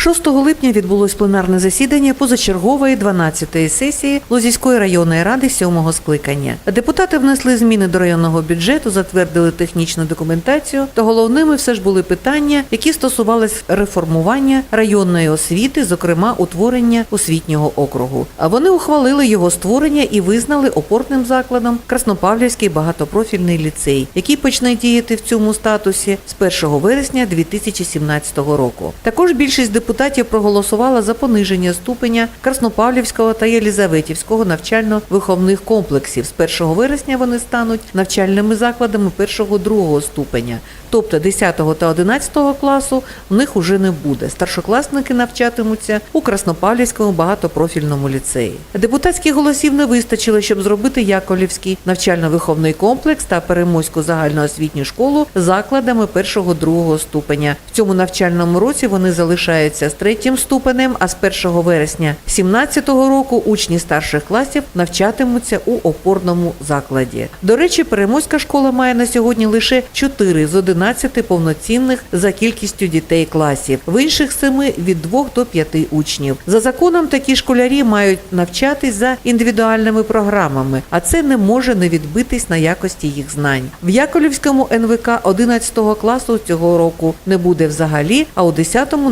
6 липня відбулось пленарне засідання позачергової 12-ї сесії Лозівської районної ради 7-го скликання. Депутати внесли зміни до районного бюджету, затвердили технічну документацію, та головними все ж були питання, які стосувались реформування районної освіти, зокрема утворення освітнього округу. А вони ухвалили його створення і визнали опорним закладом Краснопавлівський багатопрофільний ліцей, який почне діяти в цьому статусі з 1 вересня 2017 року. Також більшість депутатів проголосувала за пониження ступеня Краснопавлівського та Єлізаветівського навчально-виховних комплексів. З 1 вересня вони стануть навчальними закладами першого-другого ступеня. Тобто 10 та 11 класу в них уже не буде. Старшокласники навчатимуться у Краснопавлівському багатопрофільному ліцеї. Депутатських голосів не вистачило, щоб зробити Яковлівський навчально-виховний комплекс та Перемоську загальноосвітню школу закладами першого-другого ступеня. В цьому навчальному році вони залишаються з третім ступенем, а з 1 вересня 2017 року учні старших класів навчатимуться у опорному закладі. До речі, Перемоська школа має на сьогодні лише 4 з 11 повноцінних за кількістю дітей класів, в інших семи від 2 до 5 учнів. За законом такі школярі мають навчатись за індивідуальними програмами, а це не може не відбитись на якості їх знань. В Яковлівському НВК 11 класу цього року не буде взагалі, а у 10-му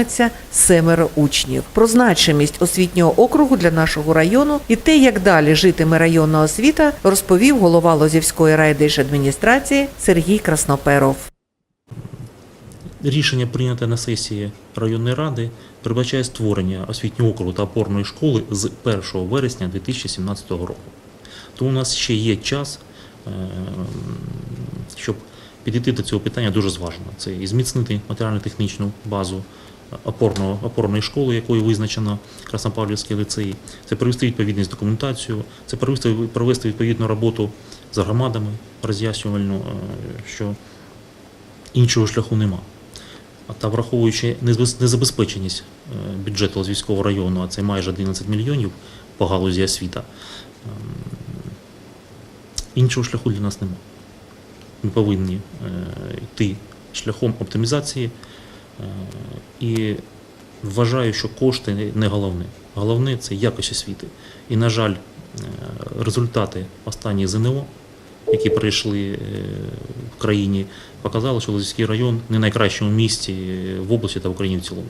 навчатиметься семеро учнів. Про значимість освітнього округу для нашого району і те, як далі житиме районна освіта, розповів голова Лозівської райдержадміністрації Сергій Красноперов. Рішення прийняте на сесії районної ради передбачає створення освітнього округу та опорної школи з 1 вересня 2017 року. Тому у нас ще є час, е, щоб підійти до цього питання дуже зважено. Це і зміцнити матеріально-технічну базу опорного, опорної школи, якою визначено Краснопавлівський ліцей, це привести відповідність документацію, це провести, провести відповідну роботу з громадами роз'яснювальну, е, що іншого шляху нема. Та враховуючи незабезпеченість е, бюджету Лозівського району, а це майже 11 мільйонів по галузі освіта, ем, іншого шляху для нас нема. Ми повинні е, йти шляхом оптимізації і вважаю, що кошти не головне. Головне це якість освіти. І, на жаль, е, результати останніх ЗНО, які прийшли е, в країні, показали, що Лозівський район не найкращому місці е, в області та в Україні в цілому.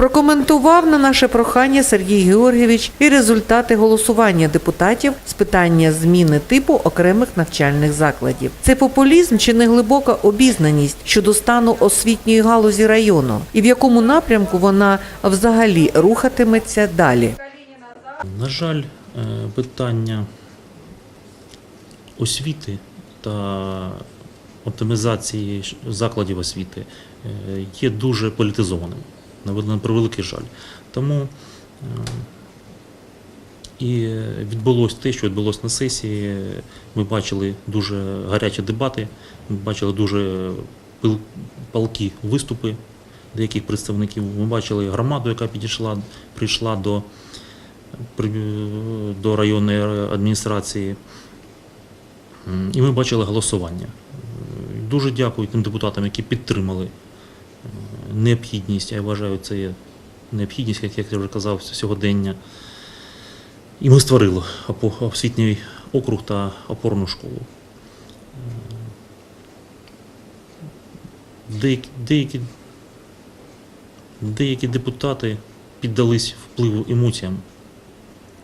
Прокоментував на наше прохання Сергій Георгійович і результати голосування депутатів з питання зміни типу окремих навчальних закладів. Це популізм чи неглибока обізнаність щодо стану освітньої галузі району, і в якому напрямку вона взагалі рухатиметься далі. На жаль, е, питання освіти та оптимізації закладів освіти е, є дуже політизованим, на превеликий жаль. Тому е, і відбулося те, що відбулося на сесії. Ми бачили дуже гарячі дебати, ми бачили дуже палкі виступи деяких представників. Ми бачили громаду, яка підійшла, прийшла до до районної адміністрації. І ми бачили голосування. Дуже дякую тим депутатам, які підтримали необхідність, я вважаю, це є необхідність, як я вже казав, сьогодення. І ми створили освітній округ та опорну школу. Деякі, деякі, деякі депутати піддались впливу емоціям,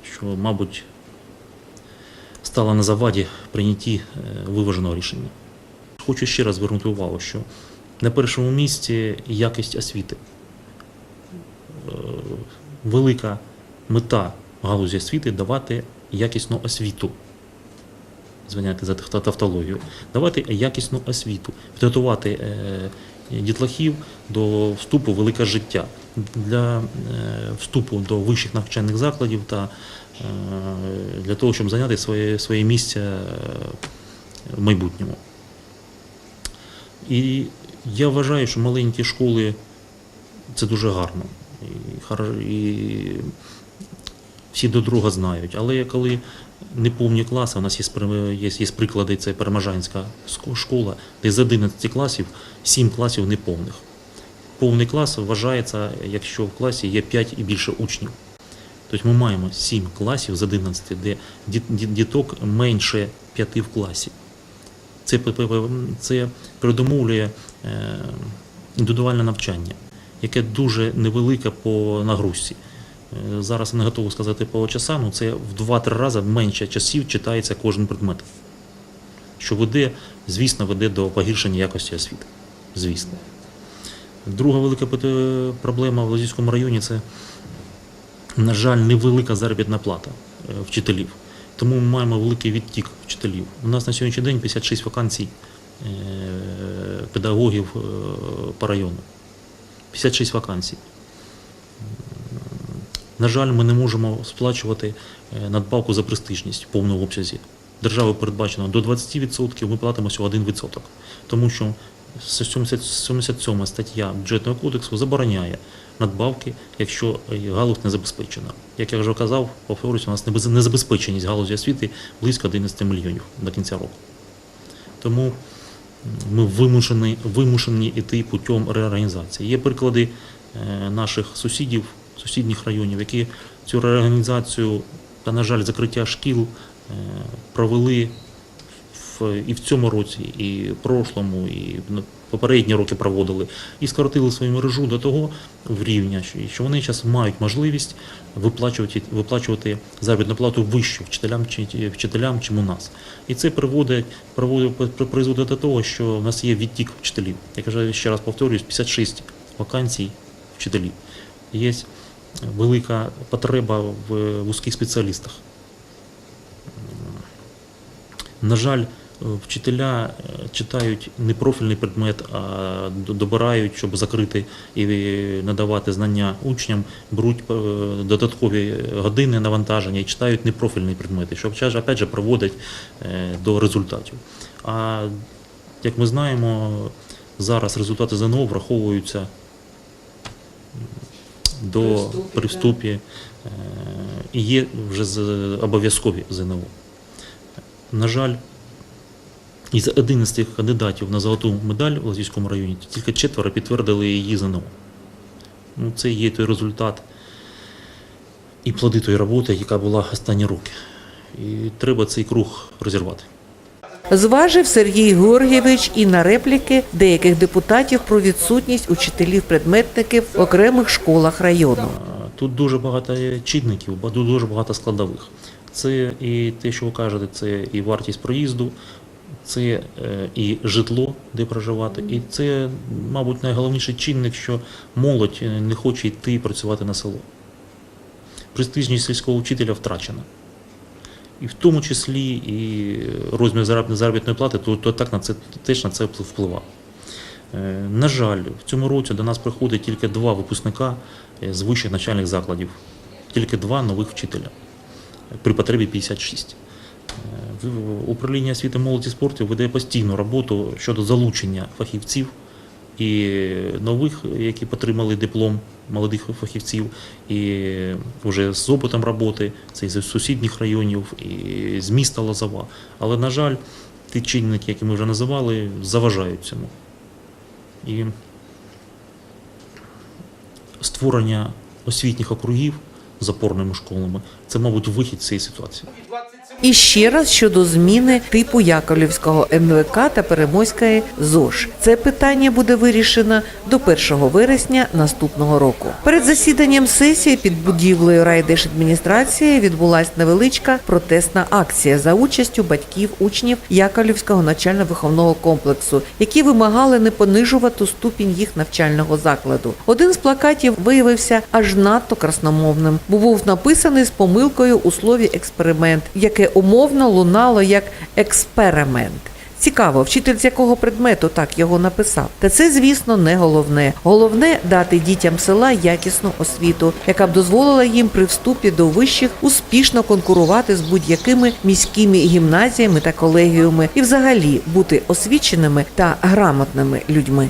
що, мабуть, стало на заваді прийнятті е, виваженого рішення. Хочу ще раз звернути увагу, що на першому місці якість освіти. Е, Велика мета галузі освіти давати якісну освіту. Звиняйте за тавтологію. Давати якісну освіту, підготувати е, дітлахів до вступу в велике життя, для е, вступу до вищих навчальних закладів та для того, щоб зайняти своє, своє місце в майбутньому. І я вважаю, що маленькі школи це дуже гарно. І, всі до друга знають. Але коли неповні класи, у нас є, є, є приклади, це Переможанська школа, де з 11 класів 7 класів неповних. повний клас вважається, якщо в класі є 5 і більше учнів. Тобто ми маємо 7 класів з 11, де діт- діт- діток менше 5 в класі. Це, це передумовлює індивідуальне навчання, яке дуже невелике по нагрузці. Е, Зараз не готовий сказати по часам, але це в 2-3 рази менше часів читається кожен предмет. Що веде, звісно, веде до погіршення якості освіти. Звісно. Друга велика проблема в Лозівському районі це, на жаль, невелика заробітна плата е, вчителів. Тому ми маємо великий відтік вчителів. У нас на сьогоднішній день 56 вакансій е, педагогів е, по району. 56 вакансій. На жаль, ми не можемо сплачувати е, надбавку за престижність в повному обсязі. Державою передбачено до 20%, ми платимо всього 1%. Тому що 77 стаття бюджетного кодексу забороняє надбавки, якщо галузь не забезпечена. Як я вже казав, повторюсь, у нас незабезпеченість галузі освіти близько 11 мільйонів до кінця року. Тому ми вимушені, вимушені йти путем реорганізації. Є приклади е, наших сусідів, сусідніх районів, які цю реорганізацію та, на жаль, закриття шкіл е, провели в, і в цьому році, і в прошлому, і в попередні роки проводили, і скоротили свою мережу до того рівня, що- вони зараз мають можливість виплачувати, виплачувати заробітну плату вищу вчителям, чи- вчителям, чим у нас. І це приводить, приводить, при- призводить до того, що в нас є відтік вчителів. Я кажу, ще раз повторюсь, 56 вакансій вчителів. Є велика потреба в вузьких спеціалістах. На жаль, вчителя е, читають не профільний предмет, а добирають, щоб закрити і надавати знання учням, беруть е, додаткові години навантаження і читають непрофільні предмети, що опять же- опять же приводить е, до результатів. А як ми знаємо, зараз результати ЗНО враховуються до При вступі, при вступі е, і є вже обов'язкові ЗНО. На жаль, із 11 кандидатів на золоту медаль у Лазівському районі тільки четверо підтвердили її ЗНО. Ну, це є той результат і плоди тої роботи, яка була останні роки. І треба цей круг розірвати. Зважив Сергій Георгійович і на репліки деяких депутатів про відсутність учителів-предметників в окремих школах району. Тут дуже багато чинників, дуже багато складових. Це і те, що ви кажете, це і вартість проїзду, це е, і житло, де проживати, і це, мабуть, найголовніший чинник, що молодь е, не хоче йти працювати на село. Престижність сільського вчителя втрачена. І в тому числі і розмір заробітної плати, то, то так на це теж на це впливає. Е, На жаль, в цьому році до нас приходить тільки два випускника з вищих навчальних закладів, тільки два нових вчителя при потребі 56. Е, Управління освіти молоді спорту веде постійну роботу щодо залучення фахівців і нових, які отримали диплом молодих фахівців, і вже з опитом роботи, це з сусідніх районів, і з міста Лозова. Але, на жаль, ті чинники, які ми вже називали, заважають цьому. І створення освітніх округів з опорними школами це, мабуть, вихід з цієї ситуації. І ще раз щодо зміни типу Яковлівського МВК та Перемойської ЗОЖ. Це питання буде вирішено до 1 вересня наступного року. Перед засіданням сесії під будівлею райдержадміністрації відбулася невеличка протестна акція за участю батьків учнів Яковлівського навчально-виховного комплексу, які вимагали не понижувати ступінь їх навчального закладу. Один з плакатів виявився аж надто красномовним, бо був написаний з помилкою у слові експеримент, яке умовно лунало як експеримент. Цікаво, вчитель з якого предмету так його написав. Та це, звісно, не головне. Головне дати дітям села якісну освіту, яка б дозволила їм при вступі до вищих успішно конкурувати з будь-якими міськими гімназіями та колегіями і взагалі бути освіченими та грамотними людьми.